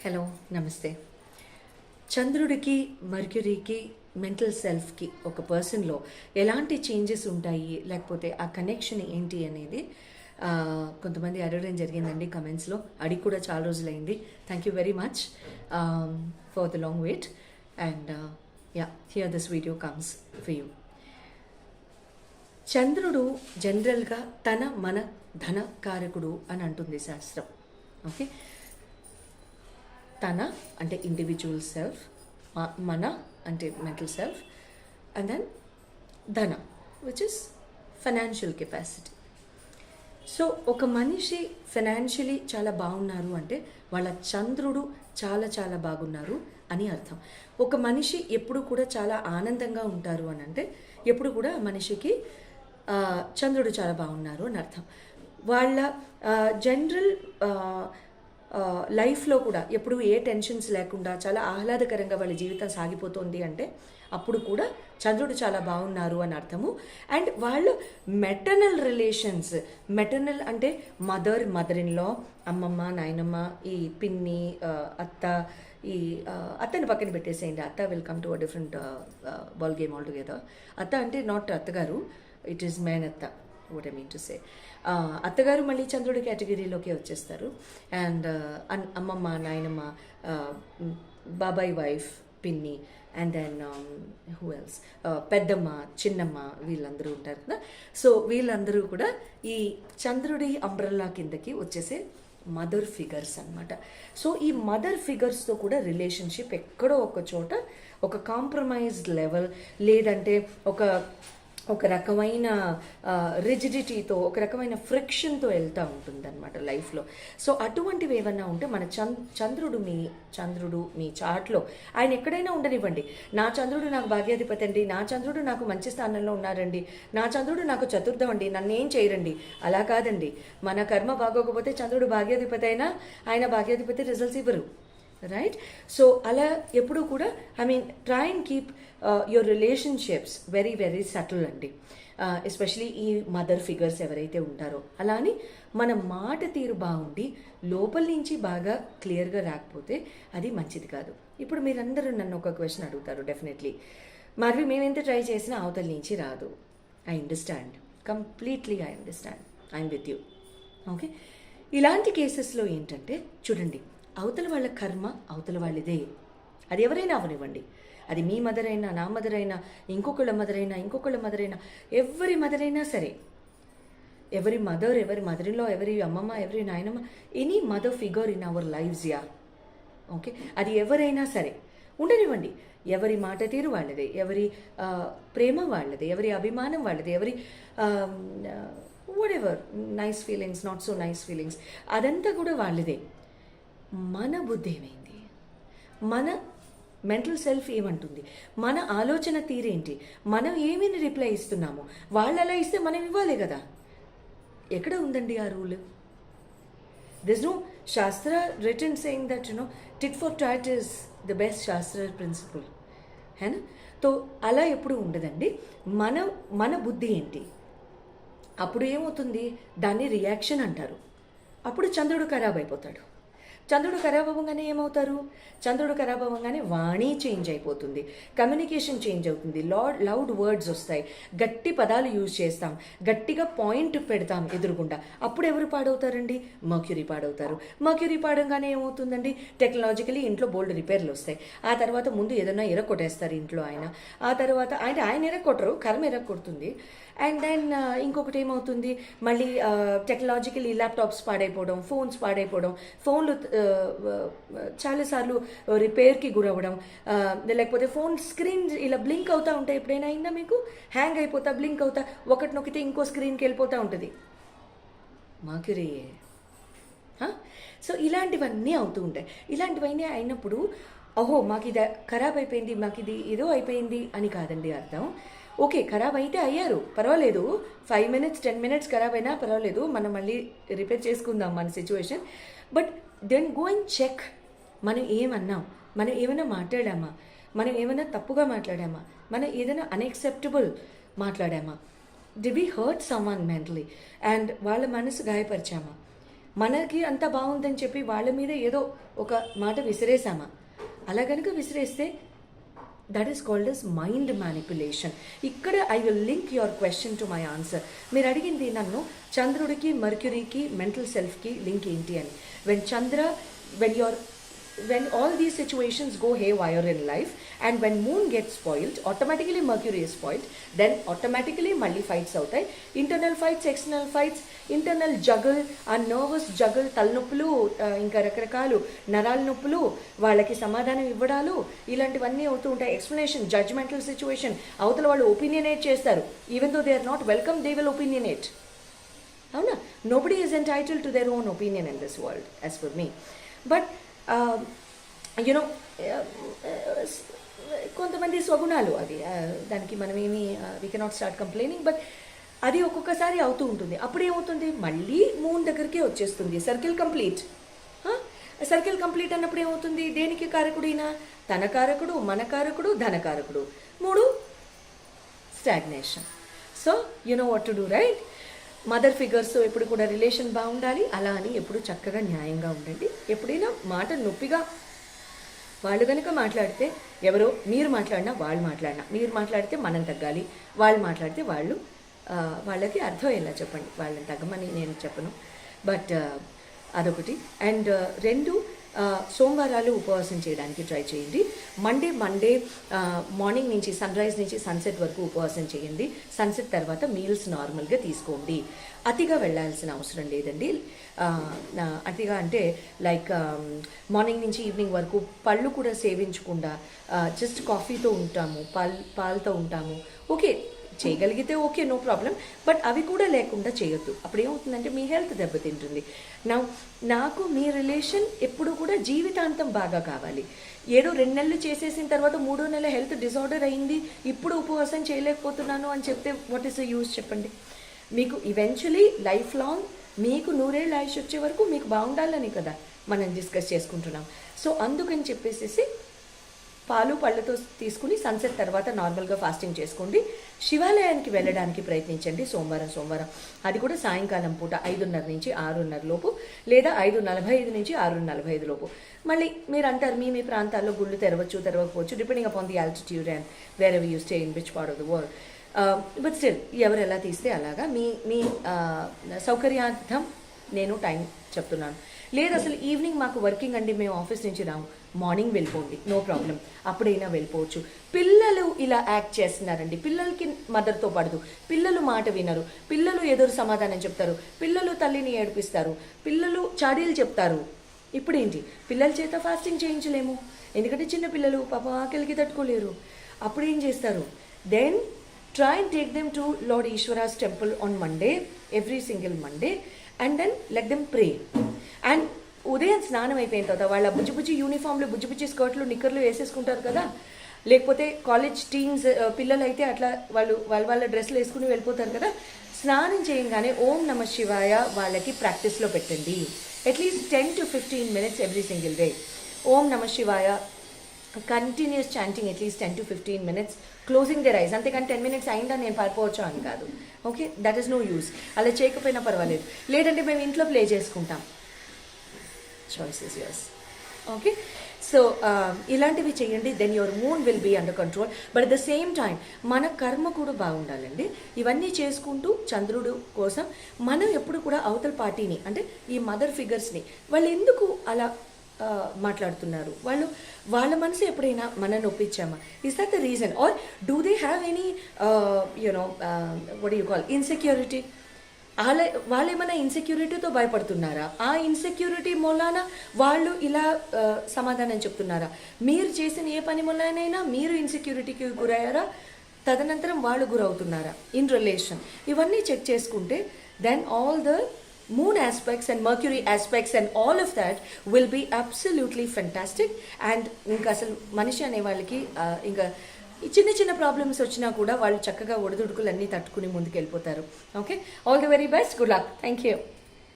Hello నమస్తే. చంద్రుడికి మర్క్యూరీకి mental సెల్ఫ్కి ఒక పర్సన్లో ఎలాంటి చేంజెస్ ఉంటాయి? లేకపోతే ఆ కనెక్షన్ ఏంటి అనేది కొంతమంది అడగడం జరిగిందండి కమెంట్స్లో. అడిగి కూడా చాలా రోజులైంది. Thank you very much for the long wait and ya here this video comes for you చంద్రుడు జనరల్గా తన మన ధన కారకుడు అని అంటుంది శాస్త్రం. ఓకే తన అంటే ఇండివిజువల్ సెల్ఫ్ మన అంటే మెంటల్ సెల్ఫ్ అండ్ దెన్ ధన which is financial capacity so ఒక మనిషి ఫైనాన్షియలీ చాలా బాగున్నారు అంటే వాళ్ళ చంద్రుడు చాలా చాలా బాగున్నారు అని అర్థం. ఒక మనిషి ఎప్పుడు కూడా చాలా ఆనందంగా ఉంటారు అని అంటే ఎప్పుడు కూడా మనిషికి చంద్రుడు చాలా బాగున్నారు అని అర్థం. వాళ్ళ జనరల్ లైఫ్లో కూడా ఎప్పుడు ఏ టెన్షన్స్ లేకుండా చాలా ఆహ్లాదకరంగా వాళ్ళ జీవితం సాగిపోతుంది అంటే అప్పుడు కూడా చంద్రుడు చాలా బాగున్నారు అని అర్థము. అండ్ వాళ్ళు మెటర్నల్ రిలేషన్స్ మెటర్నల్ అంటే మదర్ మదర్ ఇన్ లా అమ్మమ్మ నాయనమ్మ ఈ పిన్ని అత్త ఈ అత్తని పక్కన పెట్టేసేయండి. అత్త welcome to a different ball game altogether అత్త అంటే నాట్ అత్తగారు ఇట్ ఈస్ మేనత్త what I mean to say అత్తగారు మళ్ళీ చంద్రుడి కేటగిరీలోకి వచ్చేస్తారు. Uh, అండ్ అమ్మమ్మ నాయనమ్మ బాబాయ్ వైఫ్ పిన్ని అండ్ దెన్ హూ ఎల్స్ పెద్దమ్మ చిన్నమ్మ వీళ్ళందరూ ఉంటారు కదా. సో వీళ్ళందరూ కూడా ఈ చంద్రుడి అంబ్రల్లా కిందకి వచ్చేసే మదర్ ఫిగర్స్ అన్నమాట. సో ఈ మదర్ ఫిగర్స్తో కూడా రిలేషన్షిప్ ఎక్కడో ఒక చోట ఒక కాంప్రమైజ్డ్ లెవెల్ లేదంటే ఒక ఒక రకమైన రిజిడిటీతో ఒక రకమైన ఫ్రిక్షన్తో వెళ్తూ ఉంటుందన్నమాట లైఫ్లో సో అటువంటివి ఏమన్నా ఉంటే మన చంద్ చంద్రుడు మీ చంద్రుడు మీ చాట్లో ఆయన ఎక్కడైనా ఉండనివ్వండి. నా చంద్రుడు నాకు భాగ్యాధిపతి అండి. నా చంద్రుడు నాకు మంచి స్థానంలో ఉన్నారండి. నా చంద్రుడు నాకు చతుర్థం అండి. నన్ను ఏం చేయరండి. అలా కాదండి. మన కర్మ బాగోకపోతే చంద్రుడు భాగ్యాధిపతి అయినా ఆయన భాగ్యాధిపతి రిజల్ట్స్ ఇవ్వరు. రైట్ సో అలా ఎప్పుడూ కూడా I mean try and keep your relationships very very subtle అండి. Uh, ఎస్పెషలీ ఈ మదర్ ఫిగర్స్ ఎవరైతే ఉంటారో. అలా అని మన మాట తీరు బాగుండి లోపల నుంచి బాగా క్లియర్గా రాకపోతే అది మంచిది కాదు. ఇప్పుడు మీరందరూ నన్ను ఒక క్వశ్చన్ అడుగుతారు డెఫినెట్లీ మరి మేము ఎంత ట్రై చేసినా అవతల నుంచి రాదు. I understand completely I understand I'm with you okay ఇలాంటి కేసెస్లో ఏంటంటే చూడండి. అవతల వాళ్ళ కర్మ అవతల వాళ్ళదే. అది ఎవరైనా అవనివ్వండి. అది మీ మదర్ అయినా నా మదర్ అయినా ఇంకొకళ్ళ మదర్ అయినా ఇంకొకళ్ళ మదర్ అయినా ఎవరి మదర్ అయినా సరే. ఎవరి మదర్ ఎవరి మదర్లో ఎవరి అమ్మమ్మ ఎవరి నాయనమ్మ any mother figure in our lives ya okay అది ఎవరైనా సరే. ఉండనివ్వండి. ఎవరి మాట తీరు వాళ్ళదే. ఎవరి ప్రేమ వాళ్ళదే. ఎవరి అభిమానం వాళ్ళదే. ఎవరి whatever nice feelings not so nice feelings అదంతా కూడా వాళ్ళదే. మన బుద్ధి ఏమైంది మన మెంటల్ సెల్ఫ్ ఏమంటుంది? మన ఆలోచన తీరేంటి? మనం ఏమని రిప్లై ఇస్తున్నాము? వాళ్ళు అలా ఇస్తే మనం ఇవ్వాలి కదా? ఎక్కడ ఉందండి ఆ rule? This no shastra return saying that you know tit for tat is the best shastra principle హేనా తో అలా ఎప్పుడు ఉండదండి. మన మన బుద్ధి ఏంటి? అప్పుడు ఏమవుతుంది? దాన్ని రియాక్షన్ అంటారు. అప్పుడు చంద్రుడు ఖరాబ్ అయిపోతాడు. చంద్రుడు ఖరాబ్ అవ్వగానే ఏమవుతారు? చంద్రుడు ఖరాబ్ అవ్వగానే వాణి చేంజ్ అయిపోతుంది. కమ్యూనికేషన్ చేంజ్ అవుతుంది. లాడ్ లౌడ్ వర్డ్స్ వస్తాయి. గట్టి పదాలు యూజ్ చేస్తాం. గట్టిగా పాయింట్ పెడతాం ఎదురుగుండా. అప్పుడు ఎవరు పాడవుతారండి? మర్క్యూరీ పాడవుతారు. మర్క్యూరీ పాడంగానే ఏమవుతుందండి? టెక్నాలజికలీ ఇంట్లో బోల్డ్ రిపేర్లు వస్తాయి. ఆ తర్వాత ముందు ఏదైనా ఎరగొట్టేస్తారు ఇంట్లో ఆయన. ఆ తర్వాత ఆయన ఆయన ఎరగొట్టరు కర్మ ఎరగొడుతుంది. అండ్ దెన్ ఇంకొకటి ఏమవుతుంది? మళ్ళీ టెక్నాలజికలీ ల్యాప్టాప్స్ పాడైపోవడం ఫోన్స్ పాడైపోవడం ఫోన్లు చాలాసార్లు రిపేర్కి గురవ్వడం లేకపోతే ఫోన్ స్క్రీన్ ఇలా బ్లింక్ అవుతూ ఉంటాయి ఎప్పుడైనా అయిందా మీకు? హ్యాంగ్ అయిపోతా బ్లింక్ అవుతా ఒకటి నొక్కితే ఇంకో స్క్రీన్కి వెళ్ళిపోతూ ఉంటుంది. మాక్యురీ సో ఇలాంటివన్నీ అవుతూ ఉంటాయి. ఇలాంటివన్నీ అయినప్పుడు ఓహో మాకు ఇది ఖరాబ్ అయిపోయింది మాకు ఇది ఏదో అయిపోయింది అని కాదండి అర్థం. ఓకే ఖరాబ్ అయితే అయ్యారు పర్వాలేదు. ఫైవ్ మినిట్స్ టెన్ మినిట్స్ ఖరాబ్ అయినా పర్వాలేదు మనం మళ్ళీ రిపేర్ చేసుకుందాం మన situation. But then go and check మనం ఏమన్నాం? మనం ఏమైనా మాట్లాడామా? మనం ఏమైనా తప్పుగా మాట్లాడామా? మనం ఏదైనా unacceptable మాట్లాడామా? Did we hurt someone mentally and వాళ్ళ మనసు గాయపరిచామా? మనకి అంత బాగుందని చెప్పి వాళ్ళ మీద ఏదో ఒక మాట విసిరేసామా అలా కనుక విసిరేస్తే that is called as mind manipulation ఇక్కడ I will link your question to my answer మీరు అడిగింది నన్ను చంద్రుడికి మర్క్యూరీకి మెంటల్ సెల్ఫ్కి లింక్ ఏంటి అని. When Chandra when your when all these situations go haywire in life and when moon gets spoiled automatically mercury is spoiled then automatically మళ్ళీ fights అవుతాయి. Internal fights external fights internal juggle ఆ nervous జగల్ తలనొప్పులు ఇంకా రకరకాలు నరాల నొప్పులు వాళ్ళకి సమాధానం ఇవ్వడాలు ఇలాంటివన్నీ అవుతూ ఉంటాయి. ఎక్స్ప్లెనేషన్ జడ్జ్మెంటల్ సిచ్యువేషన్ అవతల వాళ్ళు ఒపీనియనేట్ చేస్తారు. Even though they are not welcome they will opinionate అవునా? Nobody is entitle to their own opinion in this world as far me but Um, you know uh, uh, కొంతమంది స్వగుణాలు అది uh, దానికి మనం ఏమి we cannot start complaining but అది ఒక్కొక్కసారి అవుతూ ఉంటుంది. అప్పుడు ఏమవుతుంది మళ్ళీ మూన్ దగ్గరికే వచ్చేస్తుంది. సర్కిల్ కంప్లీట్ సర్కిల్ కంప్లీట్ అన్నప్పుడు ఏమవుతుంది? దేనికి కారకుడైనా? తన కారకుడు మన కారకుడు ధన కారకుడు. మూడు stagnation so you know what to do right mother figures ఎప్పుడు కూడా రిలేషన్ బాగుండాలి. అలా అని ఎప్పుడు చక్కగా న్యాయంగా ఉండండి. ఎప్పుడైనా మాట నొప్పిగా వాళ్ళు కనుక మాట్లాడితే ఎవరో మీరు మాట్లాడినా వాళ్ళు మాట్లాడినా మీరు మాట్లాడితే మనం తగ్గాలి వాళ్ళు మాట్లాడితే వాళ్ళు వాళ్ళకి వాళ్ళకి అర్థమయ్యేలా చెప్పండి. వాళ్ళని తగ్గమని నేను చెప్పను. బట్ అదొకటి. అండ్ రెండు సోమవారాలు ఉపవాసం చేయడానికి ట్రై చేయండి. మండే మండే మార్నింగ్ నుంచి సన్ రైజ్ నుంచి సన్సెట్ వరకు ఉపవాసం చేయండి. సన్సెట్ తర్వాత మీల్స్ నార్మల్గా తీసుకోండి. అతిగా వెళ్ళాల్సిన అవసరం లేదండి. అతిగా అంటే లైక్ మార్నింగ్ నుంచి ఈవినింగ్ వరకు పళ్ళు కూడా సేవించకుండా జస్ట్ కాఫీతో ఉంటాము పాల్ పాలతో ఉంటాము. ఓకే చేయగలిగితే ఓకే నో ప్రాబ్లం. బట్ అవి కూడా లేకుండా చేయొద్దు. అప్పుడు ఏమవుతుందంటే మీ హెల్త్ దెబ్బతింటుంది. నా నాకు మీ రిలేషన్ ఎప్పుడు కూడా జీవితాంతం బాగా కావాలి. ఏడో రెండు నెలలు చేసేసిన తర్వాత మూడో నెల హెల్త్ డిజార్డర్ అయింది ఇప్పుడు ఉపవాసం చేయలేకపోతున్నాను అని చెప్తే వాట్ ఈస్ ద యూస్ చెప్పండి. మీకు ఈవెన్చువలీ లైఫ్ లాంగ్ మీకు నూరేళ్ళు ఆయుష్ వచ్చే వరకు మీకు బాగుండాలని కదా మనం డిస్కస్ చేసుకుంటున్నాం. సో అందుకని చెప్పేసి పాలు పళ్ళతో తీసుకుని సన్సెట్ తర్వాత నార్మల్గా ఫాస్టింగ్ చేసుకోండి. శివాలయానికి వెళ్ళడానికి ప్రయత్నించండి సోమవారం సోమవారం. అది కూడా సాయంకాలం పూట ఐదున్నర నుంచి ఆరున్నర లోపు లేదా ఐదు నలభై ఐదు నుంచి ఆరు నలభై ఐదు లోపు. మళ్ళీ మీరు అంటారు మీ మీ ప్రాంతాల్లో గుళ్ళు తెరవచ్చు తెరవకపోవచ్చు depending upon the altitude and wherever you stay in which part of the world but still ఎవరు ఎలా తీస్తే అలాగా మీ మీ సౌకర్యార్థం నేను టైం చెప్తున్నాను. లేదు అసలు ఈవినింగ్ మాకు వర్కింగ్ అండి మేము ఆఫీస్ నుంచి రాము. మార్నింగ్ వెళ్ళిపోండి. No problem. అప్పుడైనా వెళ్ళిపోవచ్చు. పిల్లలు ఇలా యాక్ట్ చేస్తున్నారండి. పిల్లలకి మదర్తో పడదు పిల్లలు మాట వినరు. పిల్లలు ఎదురు సమాధానం చెప్తారు. పిల్లలు తల్లిని ఏడిపిస్తారు. పిల్లలు చాడీలు చెప్తారు. ఇప్పుడేంటి? పిల్లల చేత ఫాస్టింగ్ చేయించలేము. ఎందుకంటే చిన్న పిల్లలు పాప ఆకలికి తట్టుకోలేరు. అప్పుడు ఏం చేస్తారు? Then try and take them to lord Ishwara's temple on Monday every single Monday and then let them pray and ఉదయం స్నానం అయిపోయిన తర్వాత వాళ్ళ బుజ్జి బుజ్జి యూనిఫామ్లు బుజ్జి బుజ్జి స్కర్ట్లు నిక్కర్లు వేసేసుకుంటారు కదా. లేకపోతే కాలేజ్ టీన్స్ పిల్లలు అయితే అట్లా వాళ్ళు వాళ్ళ వాళ్ళ డ్రెస్సులు వేసుకుని వెళ్ళిపోతారు కదా. స్నానం చేయంగానే ఓం నమ శివాయ వాళ్ళకి ప్రాక్టీస్లో పెట్టండి. At least ten to fifteen minutes every single day ఓం నమ శివాయ. Continuous chanting at least ten to fifteen minutes closing their eyes అంతేకాని టెన్ మినిట్స్ అయిందా నేను పడిపోవచ్చు అని కాదు. Okay that is no use అలా చేయకపోయినా పర్వాలేదు. లేదంటే మేము ఇంట్లో ప్లే చేసుకుంటాం. చాయిస్ ఇస్ ఓకే సో ఇలాంటివి చేయండి then your moon will be under control but at the same time మన కర్మ కూడా బాగుండాలండి. ఇవన్నీ చేసుకుంటూ చంద్రుడు కోసం మనం ఎప్పుడు కూడా అవతల పార్టీని అంటే ఈ మదర్ ఫిగర్స్ని వాళ్ళు ఎందుకు అలా మాట్లాడుతున్నారు? వాళ్ళు వాళ్ళ మనసు ఎప్పుడైనా మనం నొప్పించామా? Is that the reason or do they have any you know what you call insecurity వాళ్ళ వాళ్ళు ఏమైనా ఇన్సెక్యూరిటీతో భయపడుతున్నారా? ఆ ఇన్సెక్యూరిటీ మూలాన వాళ్ళు ఇలా సమాధానం చెప్తున్నారా? మీరు చేసిన ఏ పని మూలనైనా మీరు ఇన్సెక్యూరిటీకి గురయ్యారా? తదనంతరం వాళ్ళు గురవుతున్నారా? ఇన్ రిలేషన్ ఇవన్నీ చెక్ చేసుకుంటే then all the moon aspects and Mercury aspects and all of that will be absolutely fantastic and ఇంకా అసలు మనిషి అనే వాళ్ళకి ఇంకా ఈ చిన్న చిన్న ప్రాబ్లమ్స్ వచ్చినా కూడా వాళ్ళు చక్కగా ఒడిదుడుకులు అన్నీ తట్టుకుని ముందుకు వెళ్ళిపోతారు okay all the very best good luck thank you